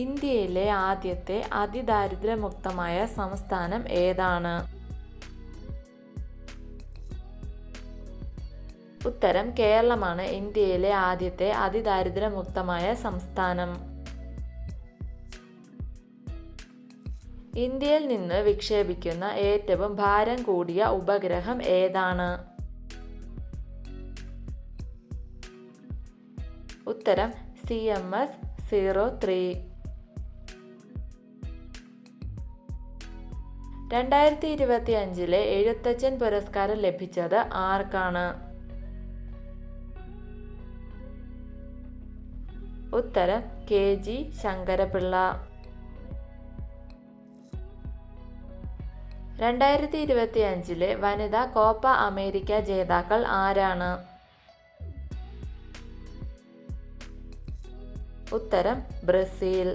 ഇന്ത്യയിലെ ആദ്യത്തെ അതിദാരിദ്ര്യമുക്തമായ സംസ്ഥാനം ഏതാണ്? ഉത്തരം കേരളമാണ് ഇന്ത്യയിലെ ആദ്യത്തെ അതിദാരിദ്ര്യമുക്തമായ സംസ്ഥാനം. ഇന്ത്യയിൽ നിന്ന് വിക്ഷേപിക്കുന്ന ഏറ്റവും ഭാരം കൂടിയ ഉപഗ്രഹം ഏതാണ്? ഉത്തരം C M S zero three. രണ്ടായിരത്തി ഇരുപത്തി അഞ്ചിലെ എഴുത്തച്ഛൻ പുരസ്കാരം ലഭിച്ചത് ആർക്കാണ്? ഉത്തരം കെ. ജി. ശങ്കരപിള്ള. രണ്ടായിരത്തി ഇരുപത്തി അഞ്ചിലെ വനിതാ കോപ്പ അമേരിക്ക ജേതാക്കൾ ആരാണ്? ഉത്തരം ബ്രസീൽ.